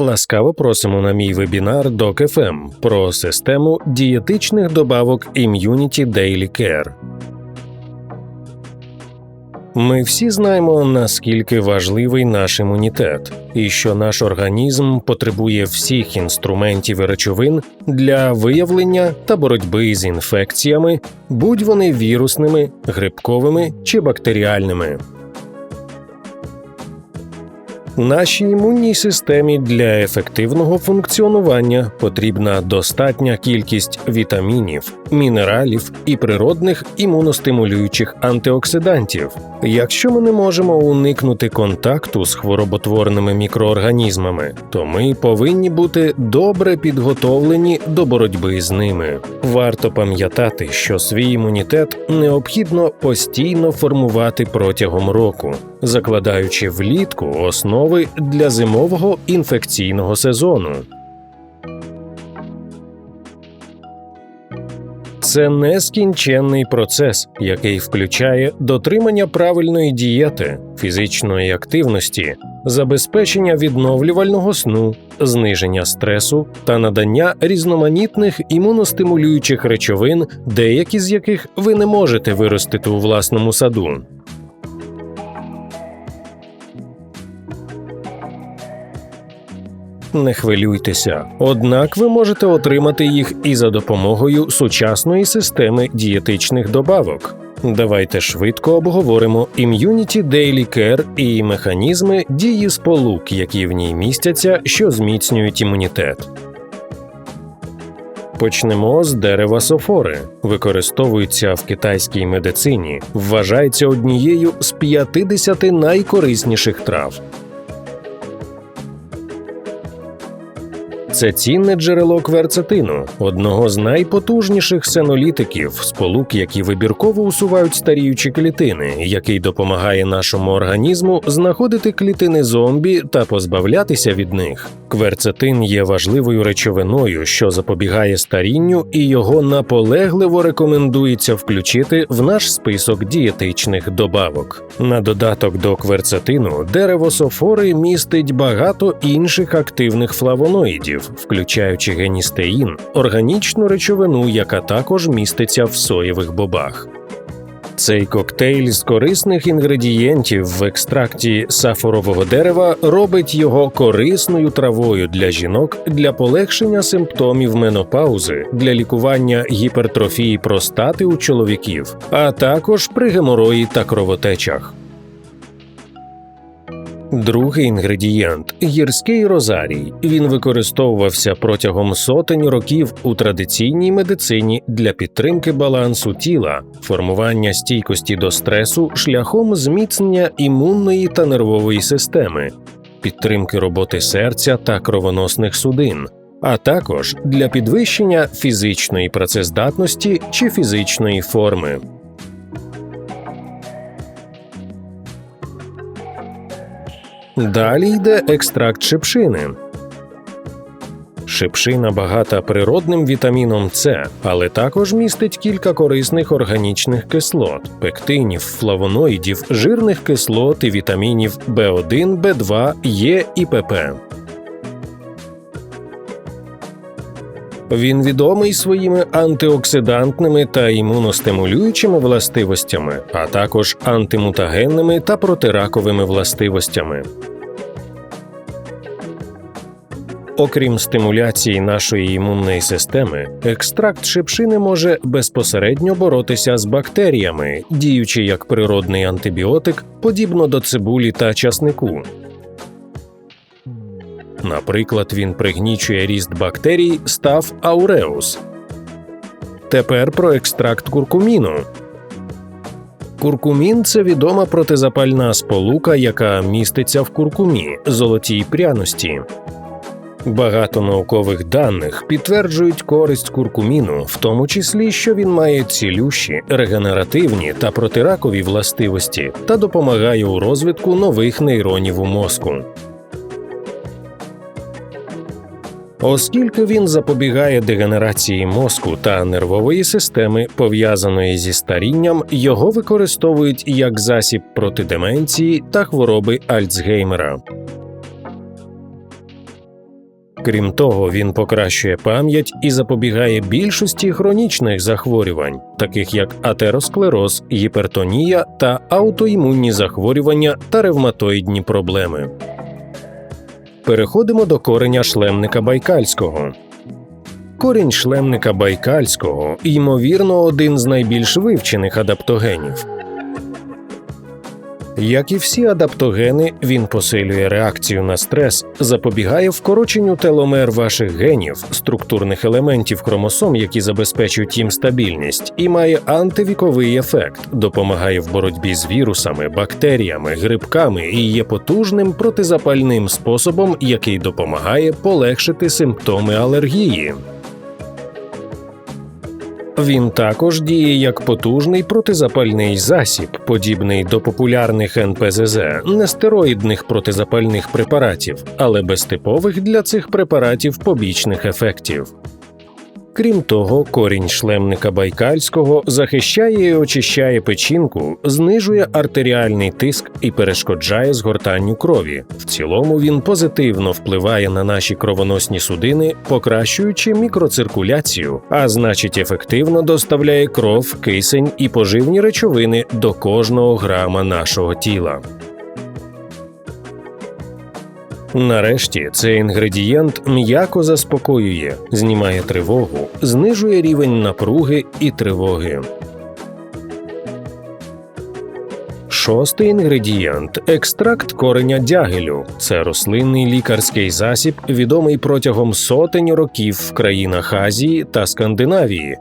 Ласкаво просимо на мій вебінар DocFM про систему дієтичних добавок Immunity Daily Care. Ми всі знаємо, наскільки важливий наш імунітет, і що наш організм потребує всіх інструментів і речовин для виявлення та боротьби з інфекціями, будь вони вірусними, грибковими чи бактеріальними. Нашій імунній системі для ефективного функціонування потрібна достатня кількість вітамінів, мінералів і природних імуностимулюючих антиоксидантів. Якщо ми не можемо уникнути контакту з хвороботворними мікроорганізмами, то ми повинні бути добре підготовлені до боротьби з ними. Варто пам'ятати, що свій імунітет необхідно постійно формувати протягом року, закладаючи влітку основи для зимового інфекційного сезону. Це нескінченний процес, який включає дотримання правильної дієти, фізичної активності, забезпечення відновлювального сну, зниження стресу та надання різноманітних імуностимулюючих речовин, деякі з яких ви не можете виростити у власному саду. Не хвилюйтеся, однак ви можете отримати їх і за допомогою сучасної системи дієтичних добавок. Давайте швидко обговоримо Immunity Daily Care і механізми дії сполук, які в ній містяться, що зміцнюють імунітет. Почнемо з дерева софори. Використовується в китайській медицині, вважається однією з 50 найкорисніших трав. Це цінне джерело кверцетину, одного з найпотужніших сенолітиків, сполук, які вибірково усувають старіючі клітини, який допомагає нашому організму знаходити клітини зомбі та позбавлятися від них. Кверцетин є важливою речовиною, що запобігає старінню, і його наполегливо рекомендується включити в наш список дієтичних добавок. На додаток до кверцетину дерево софори містить багато інших активних флавоноїдів включаючи геністеїн, органічну речовину, яка також міститься в соєвих бобах. Цей коктейль з корисних інгредієнтів в екстракті сафорового дерева робить його корисною травою для жінок для полегшення симптомів менопаузи, для лікування гіпертрофії простати у чоловіків, а також при геморої та кровотечах. Другий інгредієнт гірський розарій. Він використовувався протягом сотень років у традиційній медицині для підтримки балансу тіла, формування стійкості до стресу шляхом зміцнення імунної та нервової системи, підтримки роботи серця та кровоносних судин. А також для підвищення фізичної працездатності чи фізичної форми. Далі йде екстракт шипшини. Шипшина багата природним вітаміном С, але також містить кілька корисних органічних кислот, пектинів, флавоноїдів, жирних кислот і вітамінів В1, В2, Е і ПП. Він відомий своїми антиоксидантними та імуностимулюючими властивостями, а також антимутагенними та протираковими властивостями. Окрім стимуляції нашої імунної системи, екстракт шипшини може безпосередньо боротися з бактеріями, діючи як природний антибіотик, подібно до цибулі та часнику. Наприклад, він пригнічує ріст бактерій став ауреус. Тепер про екстракт куркуміну. Куркумін це відома протизапальна сполука, яка міститься в куркумі, золотій пряності. Багато наукових даних підтверджують користь куркуміну, в тому числі, що він має цілющі, регенеративні та протиракові властивості та допомагає у розвитку нових нейронів у мозку. Оскільки він запобігає дегенерації мозку та нервової системи, пов'язаної зі старінням, його використовують як засіб проти деменції та хвороби Альцгеймера. Крім того, він покращує пам'ять і запобігає більшості хронічних захворювань, таких як атеросклероз, гіпертонія та аутоімунні захворювання та ревматоїдні проблеми. Переходимо до кореня шлемника байкальського. Корінь шлемника байкальського, ймовірно, один з найбільш вивчених адаптогенів. Як і всі адаптогени, він посилює реакцію на стрес, запобігає вкороченню теломер ваших генів, структурних елементів хромосом, які забезпечують їм стабільність, і має антивіковий ефект, допомагає в боротьбі з вірусами, бактеріями, грибками і є потужним протизапальним способом, який допомагає полегшити симптоми алергії. Він також діє як потужний протизапальний засіб, подібний до популярних НПЗЗ, нестероїдних протизапальних препаратів, але без типових для цих препаратів побічних ефектів. Крім того, корінь шлемника байкальського захищає і очищає печінку, знижує артеріальний тиск і перешкоджає згортанню крові. В цілому він позитивно впливає на наші кровоносні судини, покращуючи мікроциркуляцію, а значить, ефективно доставляє кров, кисень і поживні речовини до кожного грама нашого тіла. Нарешті цей інгредієнт м'яко заспокоює, знімає тривогу, знижує рівень напруги і тривоги. Шостий інгредієнт екстракт кореня дягелю. Це рослинний лікарський засіб, відомий протягом сотень років в країнах Азії та Скандинавії.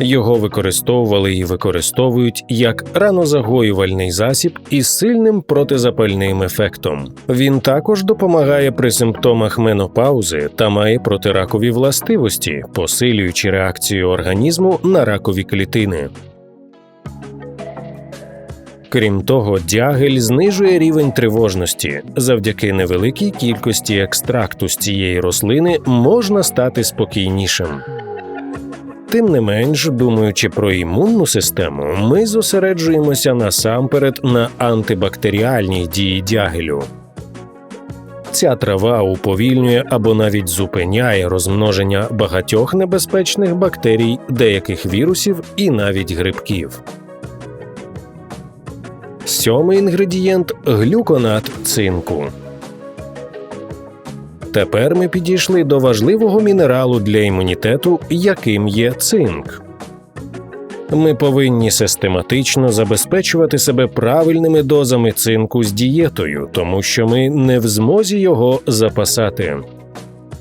Його використовували і використовують як ранозагоювальний засіб із сильним протизапальним ефектом. Він також допомагає при симптомах менопаузи та має протиракові властивості, посилюючи реакцію організму на ракові клітини. Крім того, дягель знижує рівень тривожності. Завдяки невеликій кількості екстракту з цієї рослини можна стати спокійнішим. Тим не менш, думаючи про імунну систему, ми зосереджуємося насамперед на антибактеріальній дії дягелю. Ця трава уповільнює або навіть зупиняє розмноження багатьох небезпечних бактерій, деяких вірусів і навіть грибків. Сьомий інгредієнт глюконат цинку. Тепер ми підійшли до важливого мінералу для імунітету, яким є цинк. Ми повинні систематично забезпечувати себе правильними дозами цинку з дієтою, тому що ми не в змозі його запасати.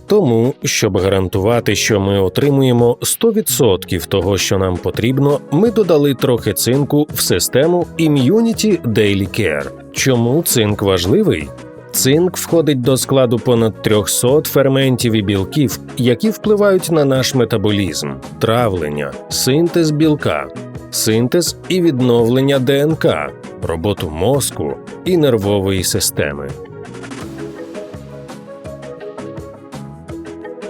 Тому, щоб гарантувати, що ми отримуємо 100% того, що нам потрібно, ми додали трохи цинку в систему Immunity Daily Care. Чому цинк важливий? Цинк входить до складу понад 300 ферментів і білків, які впливають на наш метаболізм, травлення, синтез білка, синтез і відновлення ДНК, роботу мозку і нервової системи.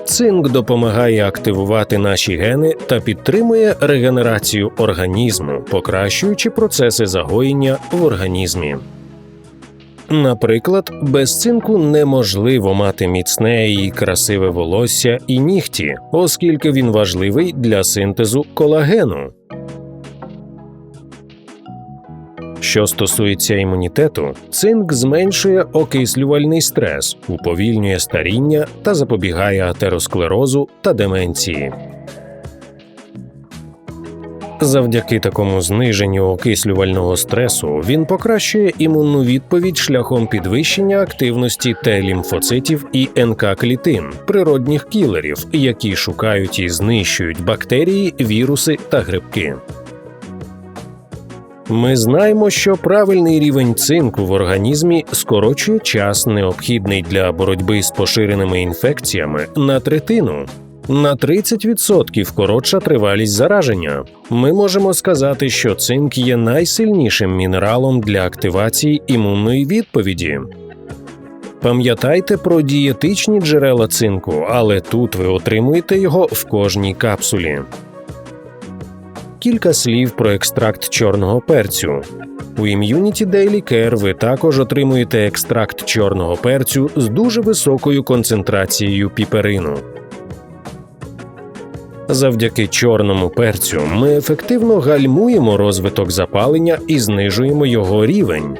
Цинк допомагає активувати наші гени та підтримує регенерацію організму, покращуючи процеси загоєння в організмі. Наприклад, без цинку неможливо мати міцне і красиве волосся і нігті, оскільки він важливий для синтезу колагену. Що стосується імунітету, цинк зменшує окислювальний стрес, уповільнює старіння та запобігає атеросклерозу та деменції. Завдяки такому зниженню окислювального стресу він покращує імунну відповідь шляхом підвищення активності Т-лімфоцитів і НК клітин, природних кілерів, які шукають і знищують бактерії, віруси та грибки. Ми знаємо, що правильний рівень цинку в організмі скорочує час, необхідний для боротьби з поширеними інфекціями на третину. На 30% коротша тривалість зараження. Ми можемо сказати, що цинк є найсильнішим мінералом для активації імунної відповіді. Пам'ятайте про дієтичні джерела цинку, але тут ви отримуєте його в кожній капсулі. кілька слів про екстракт чорного перцю. У Immunity Daily Care ви також отримуєте екстракт чорного перцю з дуже високою концентрацією піперину. Завдяки чорному перцю ми ефективно гальмуємо розвиток запалення і знижуємо його рівень.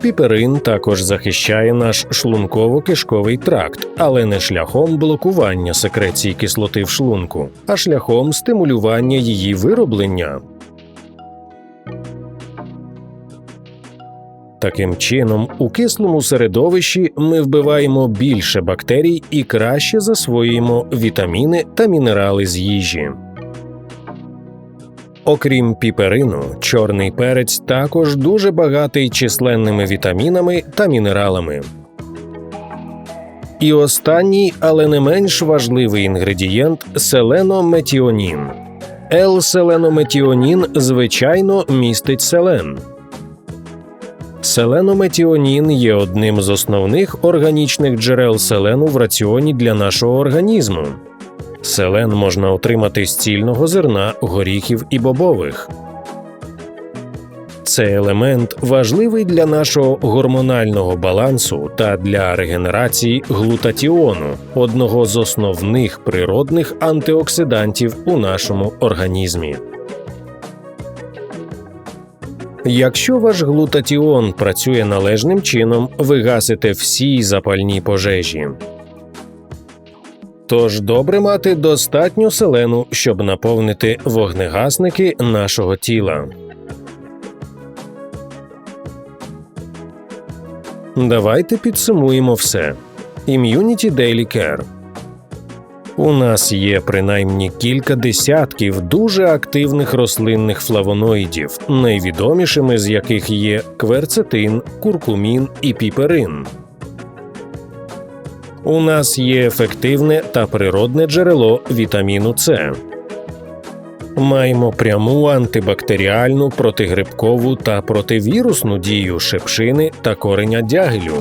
Піперин також захищає наш шлунково-кишковий тракт, але не шляхом блокування секреції кислоти в шлунку, а шляхом стимулювання її вироблення. Таким чином, у кислому середовищі ми вбиваємо більше бактерій і краще засвоюємо вітаміни та мінерали з їжі. Окрім піперину, чорний перець також дуже багатий численними вітамінами та мінералами. І останній, але не менш важливий інгредієнт селенометіонін. Л-селенометіонін, звичайно, містить селен. Селенометіонін є одним з основних органічних джерел селену в раціоні для нашого організму. Селен можна отримати з цільного зерна, горіхів і бобових. Цей елемент важливий для нашого гормонального балансу та для регенерації глутатіону, одного з основних природних антиоксидантів у нашому організмі. Якщо ваш глутатіон працює належним чином, ви гасите всі запальні пожежі. Тож добре мати достатньо селену, щоб наповнити вогнегасники нашого тіла. Давайте підсумуємо все. Immunity Daily Care у нас є принаймні кілька десятків дуже активних рослинних флавоноїдів, найвідомішими з яких є кверцетин, куркумін і піперин. У нас є ефективне та природне джерело вітаміну С. Маємо пряму антибактеріальну, протигрибкову та противірусну дію шепшини та кореня дягелю.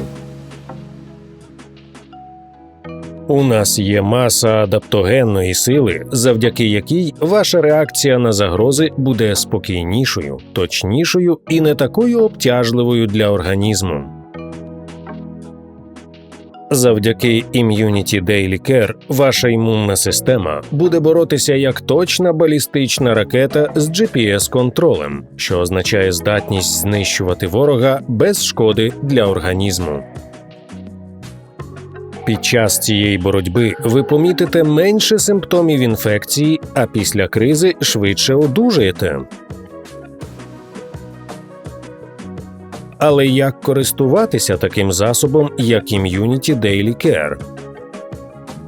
У нас є маса адаптогенної сили, завдяки якій ваша реакція на загрози буде спокійнішою, точнішою і не такою обтяжливою для організму. Завдяки Immunity Daily Care ваша імунна система буде боротися як точна балістична ракета з GPS-контролем, що означає здатність знищувати ворога без шкоди для організму. Під час цієї боротьби ви помітите менше симптомів інфекції, а після кризи швидше одужаєте. Але як користуватися таким засобом, як Immunity Daily Care?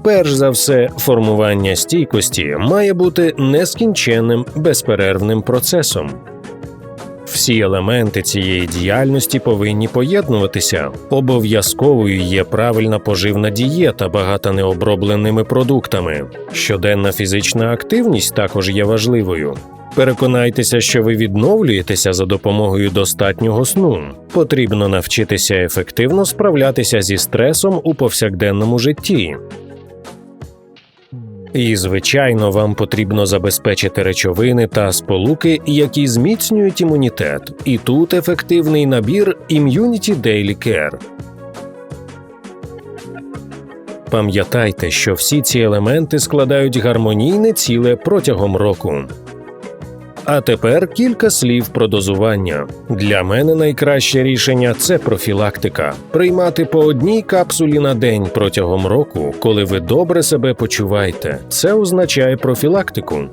Перш за все, формування стійкості має бути нескінченним безперервним процесом. Всі елементи цієї діяльності повинні поєднуватися. Обов'язковою є правильна поживна дієта, багата необробленими продуктами. Щоденна фізична активність також є важливою. Переконайтеся, що ви відновлюєтеся за допомогою достатнього сну. Потрібно навчитися ефективно справлятися зі стресом у повсякденному житті. І, звичайно, вам потрібно забезпечити речовини та сполуки, які зміцнюють імунітет. І тут ефективний набір Immunity Daily Care. Пам'ятайте, що всі ці елементи складають гармонійне ціле протягом року. А тепер кілька слів про дозування. Для мене найкраще рішення це профілактика. Приймати по одній капсулі на день протягом року, коли ви добре себе почуваєте. Це означає профілактику.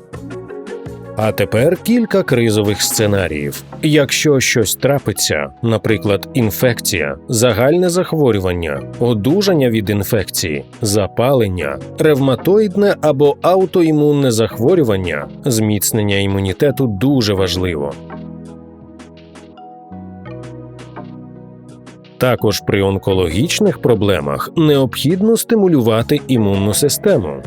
А тепер кілька кризових сценаріїв. Якщо щось трапиться, наприклад, інфекція, загальне захворювання, одужання від інфекції, запалення, ревматоїдне або аутоімунне захворювання, зміцнення імунітету дуже важливо. Також при онкологічних проблемах необхідно стимулювати імунну систему.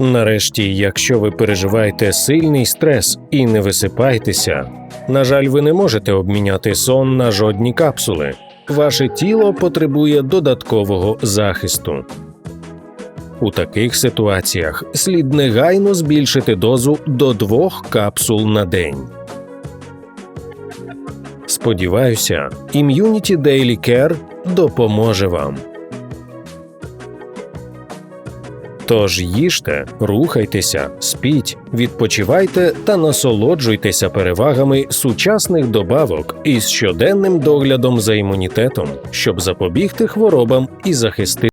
Нарешті, якщо ви переживаєте сильний стрес і не висипаєтеся, на жаль, ви не можете обміняти сон на жодні капсули. Ваше тіло потребує додаткового захисту. У таких ситуаціях слід негайно збільшити дозу до двох капсул на день. Сподіваюся, Immunity Daily Care допоможе вам. Тож їжте, рухайтеся, спіть, відпочивайте та насолоджуйтеся перевагами сучасних добавок із щоденним доглядом за імунітетом, щоб запобігти хворобам і захистити